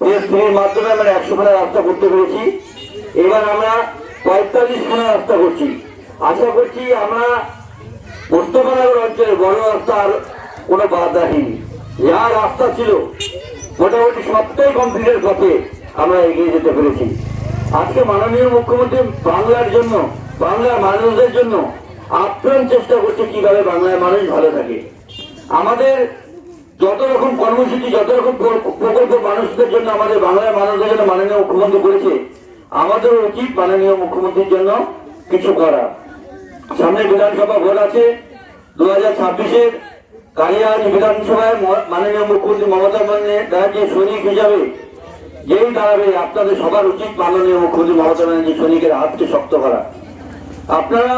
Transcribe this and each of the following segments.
থ্রির মাধ্যমে আমরা একশো খানা রাস্তা করতে পেরেছি। এবার আমরা পঁয়তাল্লিশ খানা রাস্তা করছি। আশা করছি আমরা মোস্তফানগর অঞ্চলে বড় রাস্তা আর কোনো বাধাহীন যা রাস্তা ছিল, মোটামুটি সবটাই কমপ্লিটের পথে আমরা এগিয়ে যেতে পেরেছি। আজকে মাননীয় মুখ্যমন্ত্রী বাংলার জন্য, বাংলার মানুষদের জন্য আপ্রাণ চেষ্টা করছে কীভাবে বাংলার মানুষ ভালো থাকে। আমাদের যত রকম কর্মসূচি, যত রকম প্রকল্প মানুষদের জন্য আমাদের বাংলার মানুষদের জন্য মাননীয় মুখ্যমন্ত্রী করেছে আমাদের উচিত মাননীয় মুখ্যমন্ত্রীর জন্য কিছু করা। সামনে বিধানসভা ভোট আছে দু হাজার ছাব্বিশের কালিয়াজ বিধানসভায় মাননীয় মুখ্যমন্ত্রী মমতা ব্যানার্জি সৈনিক হিসাবে, যেই দাঁড়াবে আপনাদের সবার উচিত মাননীয় মুখ্যমন্ত্রী মমতা ব্যানার্জি সৈনিকের হাতকে শক্ত করা। আপনারা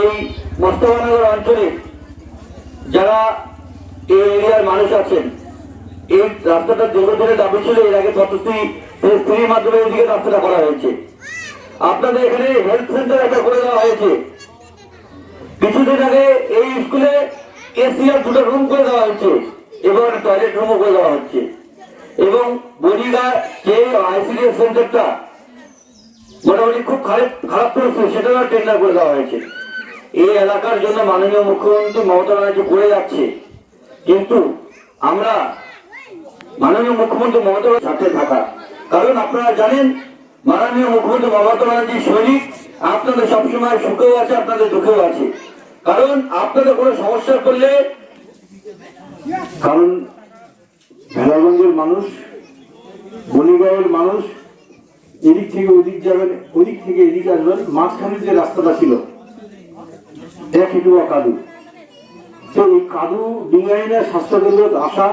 এই মোস্তফানগর অঞ্চলে যারা এই এরিয়ার মানুষ আছেন। এই রাস্তাটা দীর্ঘদিনের দাবি ছিল, এর আগে পদ্ধতি মাধ্যমে এদিকে রাস্তাটা করা হয়েছে। আপনাদের এখানে হেলথ সেন্টার একটা করে দেওয়া হয়েছে। কিছুদিন আগে এই স্কুলে এসি আর দুটো রুম করে দেওয়া হয়েছে, এবং টয়লেট রুমও করে দেওয়া হচ্ছে। এবং বডিগা যে আইসিডিএস সেন্টারটা মোটামুটি খুব খারাপ খারাপ করেছে সেটাও টেন্ডার করে দেওয়া হয়েছে। এই এলাকার জন্য মাননীয় মুখ্যমন্ত্রী মমতা ব্যানার্জি করে যাচ্ছে। কিন্তু আমরা মাননীয় মুখ্যমন্ত্রী মমতা সাথে থাকা। কারণ আপনারা জানেন, মাননীয় মুখ্যমন্ত্রী মমতা ব্যানার্জি সৈনিক, আপনাদের সবসময় সুখেও আছে, আপনাদের দুঃখেও আছে। কারণ আপনাদের কোনো সমস্যা করলে, কারণ ভেলাগঞ্জের মানুষ বলিগাঁওয়ের মানুষ, এদিক থেকে ওদিক যাবেন, ওদিক থেকে এদিক আসবেন, মাঝখানের যে রাস্তাটা ছিল, এক হেঁটুয়া কাদু এই কাদু, ডিঙাইনে স্বাস্থ্যকেন্দ্র আসা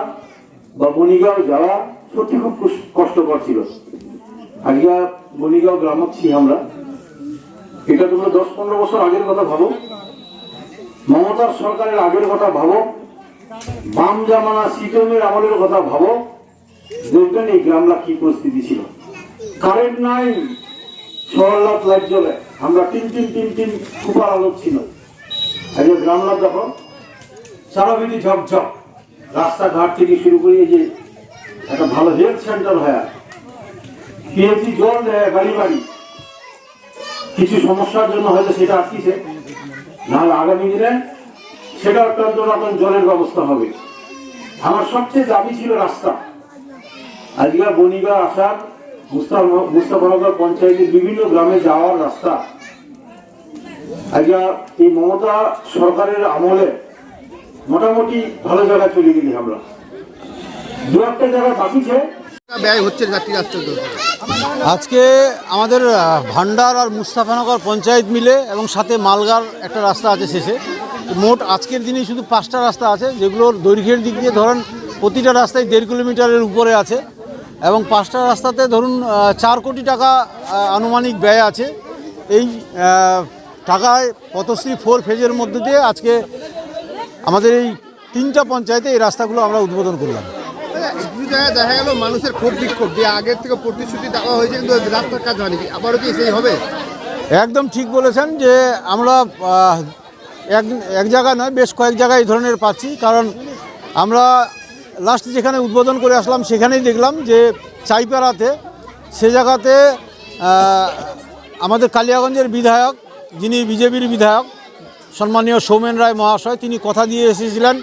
বা বনিগাঁও যাওয়া সত্যি খুব কষ্টকর ছিল। আজকে বনিগাঁও গ্রামত ছি আমরা। এটা তোমরা দশ পনেরো বছর আগের কথা ভাবো। মমতার সরকারের আগের কথা ভাবো। বাম জামানা সিটমের আমলের কথা ভাবো। দেখবেন এই গ্রামলা কি পরিস্থিতি ছিল। কারেন্ট নাই শহরলাত লাইট জ্বলে। আমরা তিন তিন তিন তিন সুপার আলোক ছিল। আজকে গ্রামলা দেখো চারাবিধি ঝকঝক। রাস্তাঘাট থেকে শুরু করে যে একটা ভালো হেলথ সেন্টার হয় পিএইচি জল দেয় বাড়ি বাড়ি। কিছু সমস্যার জন্য হয়তো সেটা আটকিছে। নাহলে আগামী দিনে সেটা অত্যন্ত রকম জলের ব্যবস্থা হবে। আমার সবচেয়ে দাবি ছিল রাস্তা। আজকে বনিগা আসার মুস্তাফনগর পঞ্চায়েতের বিভিন্ন গ্রামে যাওয়ার রাস্তা। আজকে এই মমতা সরকারের আমলে মোটামুটি ভালো জায়গায় চলে গেলি আমরা দু একটা জায়গা বাকিছে ব্যয় হচ্ছে যাত্রী আজকে আমাদের ভান্ডার আর মুস্তাফানগর পঞ্চায়েত মিলে এবং সাথে মালগার একটা রাস্তা আছে শেষে। মোট আজকের দিনে শুধু পাঁচটা রাস্তা আছে যেগুলোর দৈর্ঘ্যের দিক দিয়ে ধরেন প্রতিটা রাস্তায় দেড় কিলোমিটারের উপরে আছে এবং পাঁচটা রাস্তাতে ধরুন চার কোটি টাকা আনুমানিক ব্যয় আছে। এই টাকায় পথশ্রী ফোর ফেজের মধ্যে দিয়ে আজকে আমাদের এই তিনটা পঞ্চায়েতে এই রাস্তাগুলো আমরা উদ্বোধন করলাম। দেখা গেল মানুষের ক্ষোভ বিক্ষোভ যে আগের থেকে প্রতিশ্রুতি দেওয়া হয়েছে কিন্তু রাস্তার কাজ হয়নি। আবারও কি সেই হবে? একদম ঠিক বলেছেন যে আমরা এক এক জায়গায় নয় বেশ কয়েক জায়গায় এই ধরনের পাচ্ছি। কারণ আমরা লাস্ট যেখানে উদ্বোধন করে আসলাম সেখানেই দেখলাম যে চাইপাড়াতে সে জায়গাতে আমাদের কালিয়াগঞ্জের বিধায়ক যিনি বিজেপির বিধায়ক সম্মানীয় সৌমেন রায় মহাশয়, তিনি কথা দিয়ে এসেছিলেন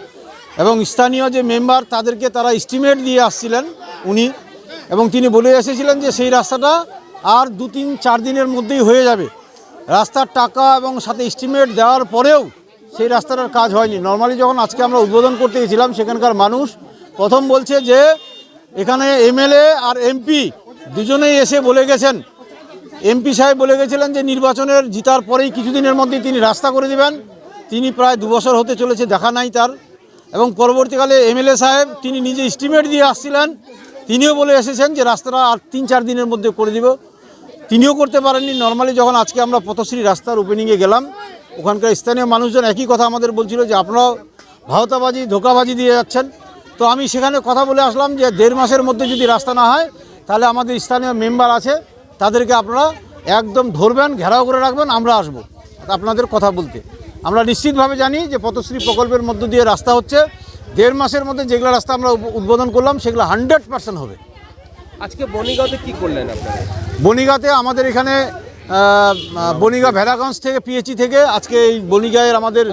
এবং স্থানীয় যে মেম্বার তাদেরকে তারা এস্টিমেট দিয়ে আসছিলেন উনি, এবং তিনি বলে এসেছিলেন যে সেই রাস্তাটা আর দু তিন চার দিনের মধ্যেই হয়ে যাবে। রাস্তার টাকা এবং সাথে এস্টিমেট দেওয়ার পরেও সেই রাস্তাটার কাজ হয়নি। নর্মালি যখন আজকে আমরা উদ্বোধন করতে গেছিলাম, সেখানকার মানুষ প্রথম বলছে যে এখানে এমএলএ আর এমপি দুজনেই এসে বলে গেছেন এমপি সাহেব বলে গেছিলেন যে নির্বাচনের জিতার পরেই কিছুদিনের মধ্যেই তিনি রাস্তা করে দিবেন। তিনি প্রায় দু বছর হতে চলেছে, দেখা নাই তার। এবং পরবর্তীকালে এমএলএ সাহেব তিনি নিজে এস্টিমেট দিয়ে আসছিলেন। তিনিও বলে এসেছেন যে রাস্তাটা আর তিন চার দিনের মধ্যে করে দিব। তিনিও করতে পারেননি। নর্মালি যখন আজকে আমরা পথশ্রী রাস্তার ওপেনিংয়ে গেলাম, ওখানকার স্থানীয় মানুষজন একই কথা আমাদের বলছিল যে আপনারাও ভাওতাবাজি, ধোকাবাজি দিয়ে যাচ্ছেন। তো আমি সেখানে কথা বলে আসলাম যে দেড় মাসের মধ্যে যদি রাস্তা না হয়, তাহলে আমাদের স্থানীয় মেম্বার আছে তাদেরকে আপনারা একদম ধরবেন ঘেরাও করে রাখবেন আমরা আসব। আপনাদের কথা বলতে। আমরা নিশ্চিতভাবে জানি যে পথশ্রী প্রকল্পের মধ্য দিয়ে রাস্তা হচ্ছে। দেড় মাসের মধ্যে যেগুলো রাস্তা আমরা উদ্বোধন করলাম সেগুলো হান্ড্রেড পার্সেন্ট হবে। আজকে বনিগাঁওতে কি করলেন আপনারা? বনিগাতে আমাদের এখানে বনিগা ভেড়াগঞ্জ থেকে পিএইচি থেকে আজকে এই বনিগায়ের আমাদের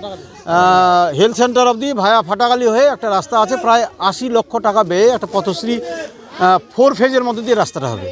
হেলথ সেন্টার অবধি ভায়া ফাটাগালি হয়ে একটা রাস্তা আছে প্রায় আশি লক্ষ টাকা ব্যয়ে একটা পথশ্রী ফোর ফেজের মধ্যে দিয়ে রাস্তাটা হবে।